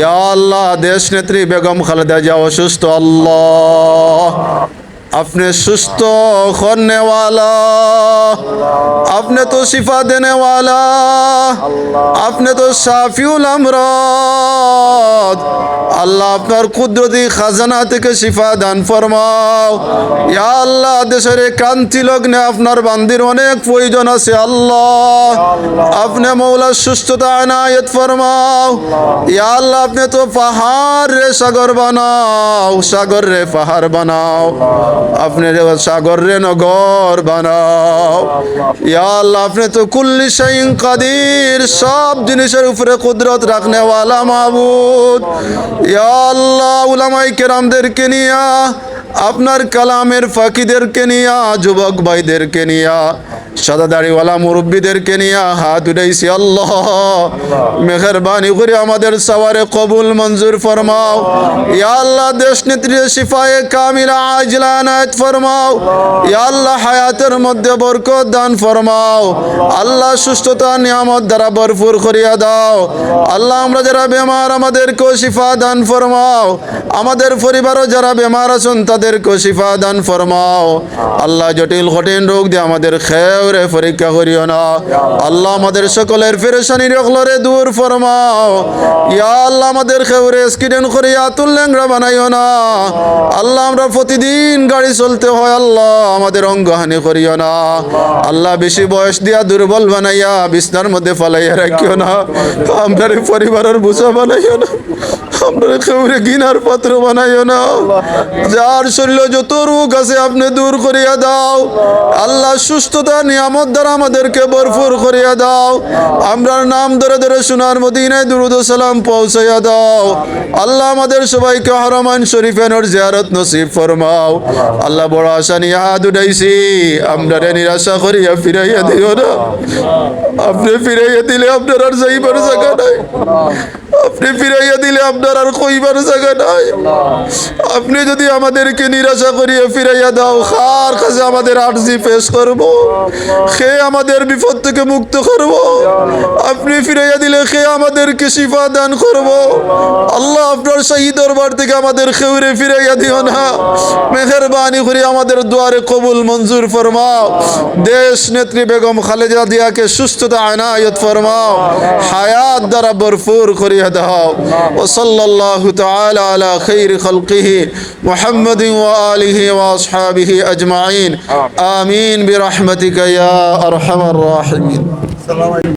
ইয়া আল্লাহ দেশ নেত্রী বেগম খালেদা জিয়া অসুস্থ আল্লাহ। আপনি সুস্থ করনে আপনি তো শিফা দেনে আপনি তো সাফিউল আমরাদ। আল্লাহ আপনার কুদরতি খাজানা থেকে শিফা দান ফরমাও। ইয়া আল্লাহ, দেশের ক্রান্তি লগ্নে আপনার বান্দির অনেক প্রয়োজন আছে, আল্লাহ। আপনি মৌলা সুস্থতা আনায়ত ফরমাও। ইয়া আল্লাহ, আপনি তো পাহাড় রে সাগর বানাও, সাগর রে পাহাড় বানাও। আপনি রে সাগর রে নগর বানাও। ইয়া আপনি তো কুল্লি শাইন কাদির, সব জিনিসের উপরে কুদরত রাখনে ওয়ালা মাহবুদ ইয়া আল্লাহ উলামাই কেরামদেরকে নিয়া, আপনার কালামের ফাঁকিদেরকে নিয়া, যুবক ভাইদেরকে নিয়া সাদা দাড়িওয়ালা মুরব্বীদেরকে নিয়া হাত উঠাইছি আল্লাহ। মেহরবানি করে আমাদের সওয়ারে কবুল মঞ্জুর ফরমাও। ইয়া আল্লাহ দেশ নেত্রী শিফায়ে কামিলা আজলা ফরমাও। ইয়া আল্লাহ হায়াতের মধ্যে বরকত দান ফরমাও। আল্লাহ। সুস্থতা নিয়ামত দ্বারা ভরপুর করিয়া দাও। আল্লাহ আমরা যারা বেমার আমাদেরকেও শিফা দান ফরমাও। আমাদের পরিবারও যারা বেমার আছেন তাদেরকেও শিফা দান ফরমাও। আল্লাহ জটিল কঠিন রোগ দিয়ে আমাদের খেউরে পরীক্ষা করিও না। আল্লাহ আমাদের সকলের ফেরেশানি রকলরে দূর ফরমাও। ইয়া আল্লাহ আমাদের খেউরে স্কিডেন করিয়া তুল্যাংরা বানাইও না। আল্লাহ আমরা প্রতিদিন গাড়ি চলতে হয়, আল্লাহ আমাদের অঙ্গহানি করিও না। আল্লাহ বেশি বয়স দিয়া দুর্বল বানাইয়া বিছনার মধ্যে ফালাইয়া রাখিও না। আমরা পরিবারের বুঝা বানাইও না। আমরা খেউরে গিনার পাত্র বানাইও না। যার শরীর যত রোগ আছে, আপনি দূর করিয়া দাও। আল্লাহ সুস্থতা নিয়ামত দ্বারা আমাদেরকে ভরপুর করিয়া দাও। আমরা নাম ধরে ধরে সোনার মদিনায় দুরুদ সালাম পৌঁছাইয়া দাও। আল্লাহ আমাদের সবাইকে হরমান শরীফেনর জিয়ারত নসিব ফরমাও। আল্লাহ বড় আশা নিয়ে হাত উঠাইছি। আমরা নিরাশা করিয়া ফিরাইয়া দিও না। আপনি ফিরাইয়া দিলে আপনার আর যাইবার জায়গা নাই। আপনি ফিরাইয়া দিলে আপনার আর কইবার জায়গা নাই। আপনি যদি আমাদেরকে নিরাশা করিয়া ফিরাইয়া দাও খার কাছে আমাদের আর্জি পেশ করব? সে আমাদের বিপদ থেকে মুক্ত করব? আপনি ফিরাইয়া দিলে সে আমাদেরকে শিফা দান করব? আল্লাহ আপনার সেই দরবার থেকে আমাদের খেউরে ফিরাইয়া দিও না। মেহরবানি করে, আমাদের দুয়ারে কবুল মঞ্জুর ফরমাও। দেশ নেত্রী বেগম খালেদা দিয়াকে সুস্থতা আনায়ত ফরমাও। হায়াত দ্বারা ভরপুর করিয়া দাও ও সাল্লাল্লাহু তাআলা আলা খাইর খালকিহি মুহাম্মাদিন ওয়া আলিহি ওয়া আসহাবিহি আজমাইন। আমিন বিরহমাতিকা ইয়া আরহামার রাহিমিন।